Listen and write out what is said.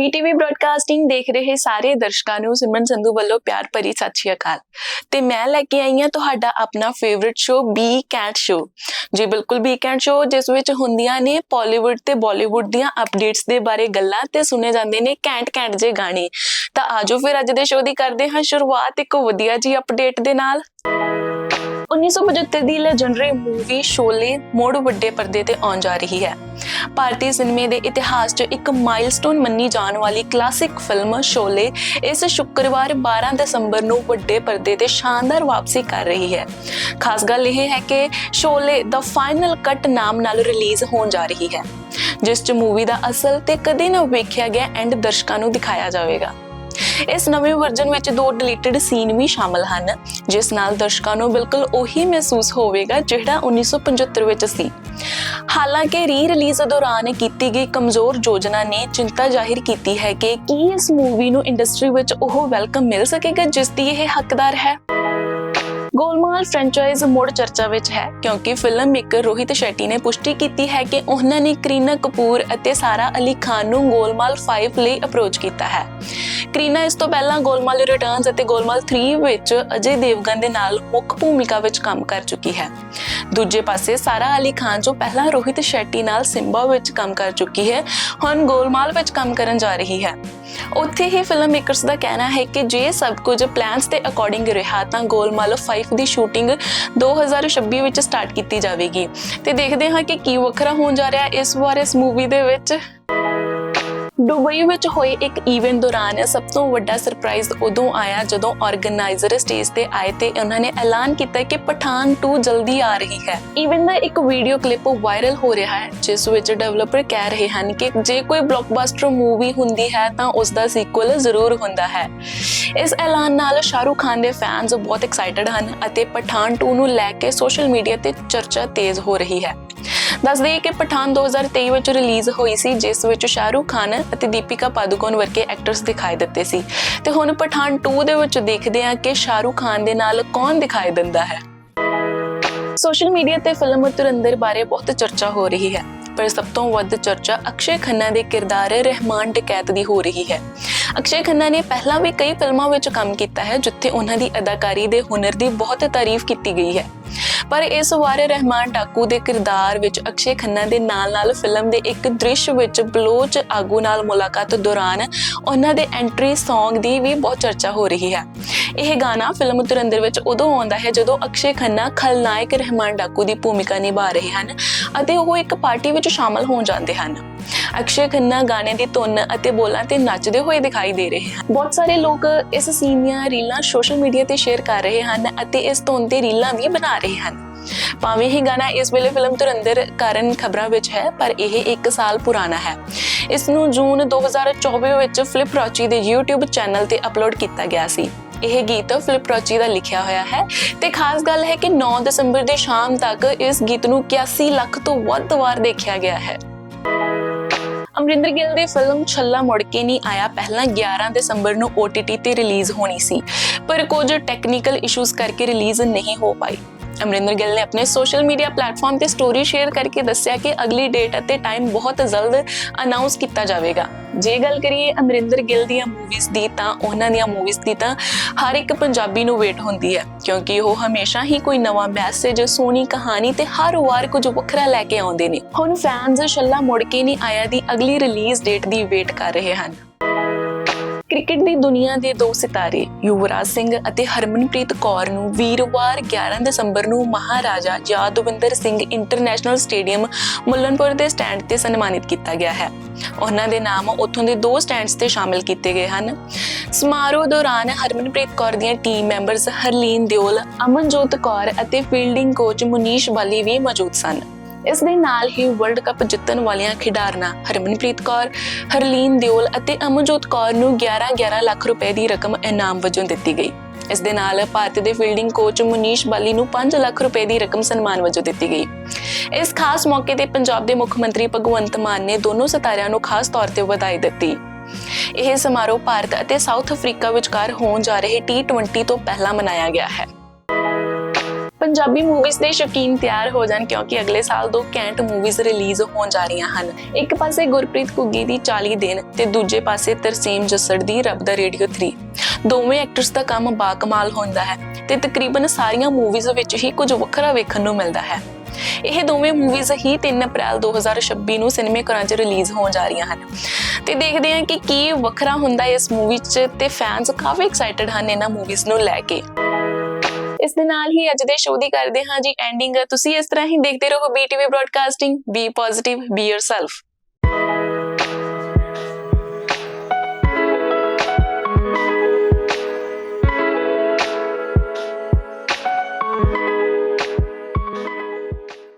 ਬੀਟੀਵੀ broadcasting ਦੇਖ ਰਹੇ ਸਾਰੇ ਦਰਸ਼ਕਾਂ ਨੂੰ ਸਿਮਰਨ ਸੰਧੂ ਵੱਲੋਂ ਪਿਆਰ ਭਰੀ ਸਤਿ ਸ਼੍ਰੀ ਅਕਾਲ। ਤੇ ਮੈਂ ਲੈ ਕੇ ਆਈ ਹਾਂ ਤੁਹਾਡਾ ਆਪਣਾ ਫੇਵਰਿਟ ਸ਼ੋ ਬੀ ਕੈਂਟ ਸ਼ੋ ਜੀ ਬਿਲਕੁਲ ਬੀ ਕੈਂਟ ਸ਼ੋ ਜਿਸ ਵਿੱਚ ਹੁੰਦੀਆਂ ਨੇ ਪਾਲੀਵੁੱਡ ਤੇ ਬਾਲੀਵੁੱਡ ਦੀਆਂ ਅਪਡੇਟਸ ਦੇ ਬਾਰੇ ਗੱਲਾਂ ਤੇ ਸੁਣੇ ਜਾਂਦੇ ਨੇ ਕੈਂਟ ਕੈਂਟ ਜੇ ਗਾਣੇ। ਤਾਂ ਆਜੋ ਫਿਰ ਅੱਜ ਦੇ ਸ਼ੋ ਦੀ ਕਰਦੇ ਹਾਂ ਸ਼ੁਰੂਆਤ ਇੱਕ ਵਧੀਆ ਜੀ ਅਪਡੇਟ ਦੇ ਨਾਲ। 1975 ਦੀ ਲੈਜੈਂਡਰੀ ਮੂਵੀ ਸ਼ੋਲੇ ਮੋੜ ਵੱਡੇ ਪਰਦੇ ਤੇ ਆਉਣ ਜਾ ਰਹੀ ਹੈ। ਭਾਰਤੀ ਸਿਨੇਮੇ ਦੇ ਇਤਿਹਾਸ 'ਚ ਇੱਕ ਮਾਈਲਸਟੋਨ ਮੰਨੀ ਜਾਣ ਵਾਲੀ ਕਲਾਸਿਕ ਫਿਲਮ ਸ਼ੋਲੇ ਇਸ ਸ਼ੁੱਕਰਵਾਰ 12 ਦਸੰਬਰ ਨੂੰ ਵੱਡੇ ਪਰਦੇ ਤੇ ਸ਼ਾਨਦਾਰ ਵਾਪਸੀ ਕਰ ਰਹੀ ਹੈ। ਖਾਸ ਗੱਲ ਇਹ ਹੈ ਕਿ ਸ਼ੋਲੇ ਦਾ ਫਾਈਨਲ ਕੱਟ ਨਾਮ ਨਾਲ ਰਿਲੀਜ਼ ਹੋਣ ਜਾ ਰਹੀ ਹੈ, ਜਿਸ 'ਚ ਮੂਵੀ ਦਾ ਅਸਲ ਤੇ ਕਦੇ ਨਾ ਵੇਖਿਆ ਗਿਆ ਐਂਡ ਦਰਸ਼ਕਾਂ ਨੂੰ ਦਿਖਾਇਆ ਜਾਵੇਗਾ। ਇਸ ਨਵੇਂ ਵਰਜਨ ਵਿੱਚ ਦੋ ਡਿਲੀਟਡ ਸੀਨ ਵੀ ਸ਼ਾਮਲ ਹਨ, ਜਿਸ ਨਾਲ ਦਰਸ਼ਕਾਂ ਨੂੰ ਬਿਲਕੁਲ ਉਹੀ ਮਹਿਸੂਸ ਹੋਵੇਗਾ ਜਿਹੜਾ 1975 ਵਿੱਚ ਸੀ। ਹਾਲਾਂਕਿ ਰੀ ਰਿਲੀਜ਼ ਦੌਰਾਨ ਕੀਤੀ ਗਈ ਕਮਜ਼ੋਰ ਯੋਜਨਾ ਨੇ ਚਿੰਤਾ ਜ਼ਾਹਿਰ ਕੀਤੀ ਹੈ ਕਿ ਕੀ ਇਸ ਮੂਵੀ ਨੂੰ ਇੰਡਸਟਰੀ ਵਿੱਚ ਉਹ ਵੈਲਕਮ ਮਿਲ ਸਕੇਗਾ, ਜਿਸ ਦੀ ਇਹ ਹੱਕਦਾਰ ਹੈ? ਗੋਲਮਾਲ ਫਰੈਂਚਾਈਜ਼ ਮੁੜ ਚਰਚਾ ਵਿੱਚ ਹੈ, ਕਿਉਂਕਿ ਫਿਲਮ ਮੇਕਰ ਰੋਹਿਤ ਸ਼ੈਟੀ ਨੇ ਪੁਸ਼ਟੀ ਕੀਤੀ ਹੈ ਕਿ ਉਹਨਾਂ ਨੇ ਕਰੀਨਾ ਕਪੂਰ ਅਤੇ ਸਾਰਾ ਅਲੀ ਖਾਨ ਨੂੰ ਗੋਲਮਾਲ 5 ਲਈ ਅਪਰੋਚ ਕੀਤਾ ਹੈ। ਕਰੀਨਾ ਇਸ ਤੋਂ ਪਹਿਲਾਂ ਗੋਲਮਾਲ ਰਿਟਰਨਸ ਅਤੇ ਗੋਲਮਾਲ 3 ਵਿੱਚ ਅਜੇ ਦੇਵਗਨ ਦੇ ਨਾਲ ਮੁੱਖ ਭੂਮਿਕਾ ਵਿੱਚ ਕੰਮ ਕਰ ਚੁੱਕੀ ਹੈ। ਦੂਜੇ ਪਾਸੇ ਸਾਰਾ ਅਲੀ ਖਾਨ ਜੋ ਪਹਿਲਾਂ ਰੋਹਿਤ ਸ਼ੈਟੀ ਨਾਲ ਸਿੰਬਾ ਵਿੱਚ ਕੰਮ ਕਰ ਚੁੱਕੀ ਹੈ, ਹੁਣ ਗੋਲਮਾਲ ਵਿੱਚ ਕੰਮ ਕਰਨ ਜਾ ਰਹੀ ਹੈ। ਉੱਥੇ ਹੀ ਫਿਲਮ ਮੇਕਰਸ ਦਾ ਕਹਿਣਾ ਹੈ ਕਿ ਜੇ ਸਭ ਕੁਝ ਪਲਾਨਸ ਦੇ ਅਕੋਰਡਿੰਗ ਰਿਹਾ, ਤਾਂ ਗੋਲਮਾਲ 5 ਦੀ ਸ਼ੂਟਿੰਗ 2026 ਵਿੱਚ ਸਟਾਰਟ ਕੀਤੀ ਜਾਵੇਗੀ। ਤੇ ਦੇਖਦੇ ਹਾਂ ਕਿ ਕੀ ਵੱਖਰਾ ਹੋਣ ਜਾ ਰਿਹਾ ਇਸ ਵਾਰ ਇਸ ਮੂਵੀ ਦੇ ਵਿੱਚ। ਦੁਬਈ ਵਿੱਚ ਹੋਏ ਇੱਕ ਈਵੈਂਟ ਦੌਰਾਨ ਸਭ ਤੋਂ ਵੱਡਾ ਸਰਪ੍ਰਾਈਜ਼ ਉਦੋਂ ਆਇਆ ਜਦੋਂ ਆਰਗੇਨਾਈਜ਼ਰ ਸਟੇਜ ਤੇ ਆਏ ਤੇ ਉਹਨਾਂ ਨੇ ਐਲਾਨ ਕੀਤਾ ਕਿ ਪਠਾਨ 2 ਜਲਦੀ ਆ ਰਹੀ ਹੈ। ਇਵੈਂਟ ਦਾ ਇੱਕ ਵੀਡੀਓ ਕਲਿੱਪ ਵਾਇਰਲ ਹੋ ਰਿਹਾ ਹੈ, ਜਿਸ ਵਿੱਚ ਡਿਵੈਲਪਰ ਕਹਿ ਰਹੇ ਹਨ ਕਿ ਜੇ ਕੋਈ ਬਲੌਕਬਸਟਰ ਮੂਵੀ ਹੁੰਦੀ ਹੈ ਤਾਂ ਉਸ ਦਾ ਸੀਕੁਅਲ ਜ਼ਰੂਰ ਹੁੰਦਾ ਹੈ। ਇਸ ਐਲਾਨ ਨਾਲ ਸ਼ਾਹਰੁਖ ਖਾਨ ਦੇ ਫੈਨਸ ਬਹੁਤ ਐਕਸਾਈਟਡ ਹਨ ਅਤੇ ਪਠਾਨ 2 ਨੂੰ ਲੈ ਕੇ ਸੋਸ਼ਲ ਮੀਡੀਆ ਤੇ ਚਰਚਾ ਤੇਜ਼ ਹੋ ਰਹੀ ਹੈ। ਦੱਸ ਦਈਏ ਕਿ ਪਠਾਨ 2023 ਵਿੱਚ ਰਿਲੀਜ਼ ਹੋਈ ਸੀ, ਜਿਸ ਵਿੱਚ ਸ਼ਾਹਰੁਖ ਖਾਨ ਅਤੇ ਦੀਪਿਕਾ ਪਾਦੂਕੋਨ ਵਰਗੇ ਐਕਟਰਸ ਦਿਖਾਈ ਦਿੱਤੇ ਸੀ। ਤੇ ਹੁਣ ਪਠਾਨ 2 ਦੇ ਵਿੱਚ ਦੇਖਦੇ ਹਾਂ ਕਿ ਸ਼ਾਹਰੁਖ ਖਾਨ ਦੇ ਨਾਲ ਕੌਣ ਦਿਖਾਈ ਦਿੰਦਾ ਹੈ। ਸੋਸ਼ਲ ਮੀਡੀਆ ਤੇ ਫਿਲਮ ਤੁਰਿੰਦਰ ਬਾਰੇ ਬਹੁਤ ਚਰਚਾ ਹੋ ਰਹੀ ਹੈ, ਪਰ ਸਭ ਤੋਂ ਵੱਧ ਚਰਚਾ ਅਕਸ਼ੇ ਖੰਨਾ ਦੇ ਕਿਰਦਾਰ ਰਹਿਮਾਨ ਡਕੈਤ ਦੀ ਹੋ ਰਹੀ ਹੈ। ਅਕਸ਼ੇ ਖੰਨਾ ਨੇ ਪਹਿਲਾਂ ਵੀ ਕਈ ਫਿਲਮਾਂ ਵਿੱਚ ਕੰਮ ਕੀਤਾ ਹੈ, ਜਿੱਥੇ ਉਹਨਾਂ ਦੀ ਅਦਾਕਾਰੀ ਦੇ ਹੁਨਰ ਦੀ ਬਹੁਤ ਤਾਰੀਫ ਕੀਤੀ ਗਈ ਹੈ। ਪਰ ਇਸ ਵਾਰ ਰਹਿਮਾਨ ਟਾਕੂ ਦੇ ਕਿਰਦਾਰ ਵਿੱਚ ਅਕਸ਼ੇ ਖੰਨਾ ਦੇ ਨਾਲ-ਨਾਲ ਫਿਲਮ ਦੇ ਇੱਕ ਦ੍ਰਿਸ਼ ਵਿੱਚ ਬਲੋਚ ਆਗੂ ਨਾਲ ਮੁਲਾਕਾਤ ਦੌਰਾਨ ਉਹਨਾਂ ਦੇ ਐਂਟਰੀ Song ਦੀ ਵੀ ਬਹੁਤ ਚਰਚਾ ਹੋ ਰਹੀ ਹੈ। ਇਹ ਗਾਣਾ ਫਿਲਮ ਤੁਰਿੰਦਰ ਵਿੱਚ ਉਦੋਂ ਆਉਂਦਾ ਹੈ ਜਦੋਂ ਅਕਸ਼ੇ ਖੰਨਾ ਖਲਨਾਇਕ ਰਹਿਮਾਨ ਡਾਕੂ ਦੀ ਭੂਮਿਕਾ ਨਿਭਾ ਰਹੇ ਹਨ ਅਤੇ ਉਹ ਇੱਕ ਪਾਰਟੀ ਵਿੱਚ ਸ਼ਾਮਲ ਹੋ ਜਾਂਦੇ ਹਨ। ਅਕਸ਼ੇ ਖੰਨਾ ਗਾਣੇ ਦੀ ਧੁਨ ਅਤੇ ਬੋਲਾਂ ਤੇ ਨੱਚਦੇ ਹੋਏ ਦਿਖਾਈ ਦੇ ਰਹੇ ਹਨ। ਬਹੁਤ ਸਾਰੇ ਲੋਕ ਇਸ ਸੀਨ ਦੀਆਂ ਰੀਲਾਂ ਸੋਸ਼ਲ ਮੀਡੀਆ ਤੇ ਸ਼ੇਅਰ ਕਰ ਰਹੇ ਹਨ ਅਤੇ ਇਸ ਧੁਨ ਤੇ ਰੀਲਾਂ ਵੀ ਬਣਾ ਰਹੇ ਹਨ। ਭਾਵੇਂ ਹੀ ਗਾਣਾ ਇਸ ਵੇਲੇ ਫਿਲਮ ਤੁਰਿੰਦਰ ਕਾਰਨ ਖਬਰਾਂ ਵਿੱਚ ਹੈ, ਪਰ ਇਹ 1 ਸਾਲ ਪੁਰਾਣਾ ਹੈ। ਇਸ ਨੂੰ ਜੂਨ 2024 ਵਿੱਚ ਫਲਿਪ ਰੋਚੀ ਦੇ YouTube ਚੈਨਲ ਤੇ ਅਪਲੋਡ ਕੀਤਾ ਗਿਆ ਸੀ। ਇਹ ਗੀਤ ਫਲਿਪ ਰੋਚੀ ਦਾ ਲਿਖਿਆ ਹੋਇਆ ਹੈ ਤੇ ਖਾਸ ਗੱਲ ਹੈ ਕਿ 9 ਦਸੰਬਰ ਦੀ ਸ਼ਾਮ ਤੱਕ ਇਸ ਗੀਤ ਨੂੰ 81 ਲੱਖ ਤੋਂ ਵੱਧ ਵਾਰ ਦੇਖਿਆ ਗਿਆ ਹੈ। ਅਮਰਿੰਦਰ ਗਿੱਲ ਦੀ ਫਿਲਮ ਛੱਲਾ ਮੁੜ ਕੇ ਨਹੀਂ ਆਇਆ। ਪਹਿਲਾਂ 11 ਦਸੰਬਰ ਨੂੰ OTT ਤੇ ਰਿਲੀਜ਼ ਹੋਣੀ ਸੀ। ਪਰ ਕੁਝ ਟੈਕਨੀਕਲ ਇਸ਼ੂਜ਼ ਕਰਕੇ ਰਿਲੀਜ਼ ਨਹੀਂ ਹੋ ਪਾਈ। ਅਮਰਿੰਦਰ ਗਿੱਲ ਨੇ ਆਪਣੇ ਸੋਸ਼ਲ ਮੀਡੀਆ ਪਲੇਟਫਾਰਮ ਤੇ ਸਟੋਰੀ ਸ਼ੇਅਰ ਕਰਕੇ ਦੱਸਿਆ ਕਿ ਅਗਲੀ ਡੇਟ ਅਤੇ ਟਾਈਮ ਬਹੁਤ ਜਲਦ ਅਨਾਉਂਸ ਕੀਤਾ ਜਾਵੇਗਾ। ਜੇ ਗੱਲ ਕਰੀਏ ਅਮਰਿੰਦਰ ਗਿੱਲ ਦੀਆਂ ਮੂਵੀਜ਼ ਦੀ ਤਾਂ ਉਹਨਾਂ ਦੀਆਂ ਮੂਵੀਜ਼ ਦੀ ਤਾਂ ਹਰ ਇੱਕ ਪੰਜਾਬੀ ਨੂੰ ਵੇਟ ਹੁੰਦੀ ਹੈ, ਕਿਉਂਕਿ ਉਹ ਹਮੇਸ਼ਾ ਹੀ ਕੋਈ ਨਵਾਂ ਮੈਸੇਜ ਸੋਹਣੀ ਕਹਾਣੀ ਤੇ ਹਰ ਵਾਰ ਕੁਝ ਵੱਖਰਾ ਲੈ ਕੇ ਆਉਂਦੇ ਨੇ। ਹੁਣ ਫੈਨਸ ਛੱਲਾ ਮੁੜ ਕੇ ਨਹੀਂ ਆਇਆ ਦੀ ਅਗਲੀ ਰਿਲੀਜ਼ ਡੇਟ ਦੀ ਵੇਟ ਕਰ ਰਹੇ ਹਨ। ਕ੍ਰਿਕਟ ਦੀ ਦੁਨੀਆ ਦੇ ਦੋ ਸਿਤਾਰੇ, ਯੁਵਰਾਜ ਸਿੰਘ ਅਤੇ ਹਰਮਨਪ੍ਰੀਤ ਕੌਰ ਨੂੰ ਵੀਰਵਾਰ 11 ਦਸੰਬਰ ਨੂੰ ਮਹਾਰਾਜਾ ਯਾਦਵਿੰਦਰ ਸਿੰਘ ਇੰਟਰਨੈਸ਼ਨਲ ਸਟੇਡੀਅਮ ਮੁੱਲਨਪੁਰ ਦੇ ਸਟੈਂਡ ਤੇ ਸਨਮਾਨਿਤ ਕੀਤਾ ਗਿਆ ਹੈ। ਉਹਨਾਂ ਦੇ ਨਾਮ ਉੱਥੋਂ ਦੇ ਦੋ ਸਟੈਂਡਸ ਤੇ ਸ਼ਾਮਿਲ ਕੀਤੇ ਗਏ ਹਨ। ਸਮਾਰੋਹ ਦੌਰਾਨ ਹਰਮਨਪ੍ਰੀਤ ਕੌਰ ਦੀਆਂ ਟੀਮ ਮੈਂਬਰਸ ਹਰਲੀਨ ਦਿਓਲ, ਅਮਨਜੋਤ ਕੌਰ ਅਤੇ ਫੀਲਡਿੰਗ ਕੋਚ ਮੁਨੀਸ਼ ਬਾਲੀ ਵੀ ਮੌਜੂਦ ਸਨ। ਇਸ ਦੇ ਨਾਲ ਹੀ ਵਰਲਡ ਕੱਪ ਜਿੱਤਣ ਵਾਲੀਆਂ ਖਿਡਾਰਨਾਂ ਹਰਮਨਪ੍ਰੀਤ ਕੌਰ, ਹਰਲੀਨ ਦਿਓਲ ਅਤੇ ਅਮਨਜੋਤ ਕੌਰ ਨੂੰ 11-11 ਲੱਖ ਰੁਪਏ ਦੀ ਰਕਮ ਇਨਾਮ ਵਜੋਂ ਦਿੱਤੀ ਗਈ। ਇਸ ਦੇ ਨਾਲ ਭਾਰਤ ਦੇ ਫੀਲਡਿੰਗ ਕੋਚ ਮੁਨੀਸ਼ ਬਾਲੀ ਨੂੰ 5 ਲੱਖ ਰੁਪਏ ਦੀ ਰਕਮ ਸਨਮਾਨ ਵਜੋਂ ਦਿੱਤੀ ਗਈ। ਇਸ ਖਾਸ ਮੌਕੇ ਤੇ ਪੰਜਾਬ ਦੇ ਮੁੱਖ ਮੰਤਰੀ ਭਗਵੰਤ ਮਾਨ ਨੇ ਦੋਨੋਂ ਸਿਤਾਰਿਆਂ ਨੂੰ ਖਾਸ ਤੌਰ ਤੇ ਵਧਾਈ ਦਿੱਤੀ। ਇਹ ਸਮਾਰੋਹ ਭਾਰਤ ਅਤੇ ਸਾਊਥ ਅਫਰੀਕਾ ਵਿਚਕਾਰ ਹੋਣ ਜਾ ਰਹੇ T20 ਤੋਂ ਪਹਿਲਾਂ ਮਨਾਇਆ ਗਿਆ ਹੈ। ਪੰਜਾਬੀ ਮੂਵੀਜ਼ ਦੇ ਸ਼ੌਕੀਨ ਤਿਆਰ ਹੋ ਜਾਣ ਕਿਉਂਕਿ ਅਗਲੇ ਸਾਲ ਦੋ ਕੈਂਟ ਮੂਵੀਜ਼ ਰਿਲੀਜ਼ ਹੋਣ ਜਾ ਰਹੀਆਂ ਹਨ। ਇੱਕ ਪਾਸੇ ਗੁਰਪ੍ਰੀਤ ਘੁੱਗੀ ਦੀ 40 ਦਿਨ ਤੇ ਦੂਜੇ ਪਾਸੇ ਤਰਸੀਮ ਜੱਸੜ ਦੀ ਰੱਬ ਦਾ ਰੇਡੀਓ 3 ਦੋਵੇਂ ਐਕਟਰਸ ਦਾ ਕੰਮ ਬਾਕਮਾਲ ਹੁੰਦਾ ਹੈ ਤੇ ਤਕਰੀਬਨ ਸਾਰੀਆਂ ਮੂਵੀਜ਼ ਵਿੱਚ ਹੀ ਕੁਝ ਵੱਖਰਾ ਵੇਖਣ ਨੂੰ ਮਿਲਦਾ ਹੈ। ਇਹ ਦੋਵੇਂ ਮੂਵੀਜ਼ ਹੀ 3 ਅਪ੍ਰੈਲ 2026 ਨੂੰ ਸਿਨੇਮੇ ਘਰਾਂ 'ਚ ਰਿਲੀਜ਼ ਹੋਣ ਜਾ ਰਹੀਆਂ ਹਨ। ਤੇ ਦੇਖਦੇ ਹਾਂ ਕਿ ਕੀ ਵੱਖਰਾ ਹੁੰਦਾ ਇਸ ਮੂਵੀ 'ਚ ਤੇ ਫੈਨਸ ਕਾਫੀ ਐਕਸਾਈਟਡ ਹਨ ਇਹਨਾਂ ਮੂਵੀਜ਼ ਨੂੰ ਲੈ ਕੇ। ਇਸ ਦੇ ਨਾਲ ਹੀ ਅੱਜ ਦੇ ਸ਼ੋਅ ਦੀ ਕਰਦੇ ਹਾਂ ਜੀ ਐਂਡਿੰਗ ਤੁਸੀਂ ਇਸ ਤਰ੍ਹਾਂ ਹੀ ਦੇਖਦੇ ਰਹੋ BTV broadcasting be positive be yourself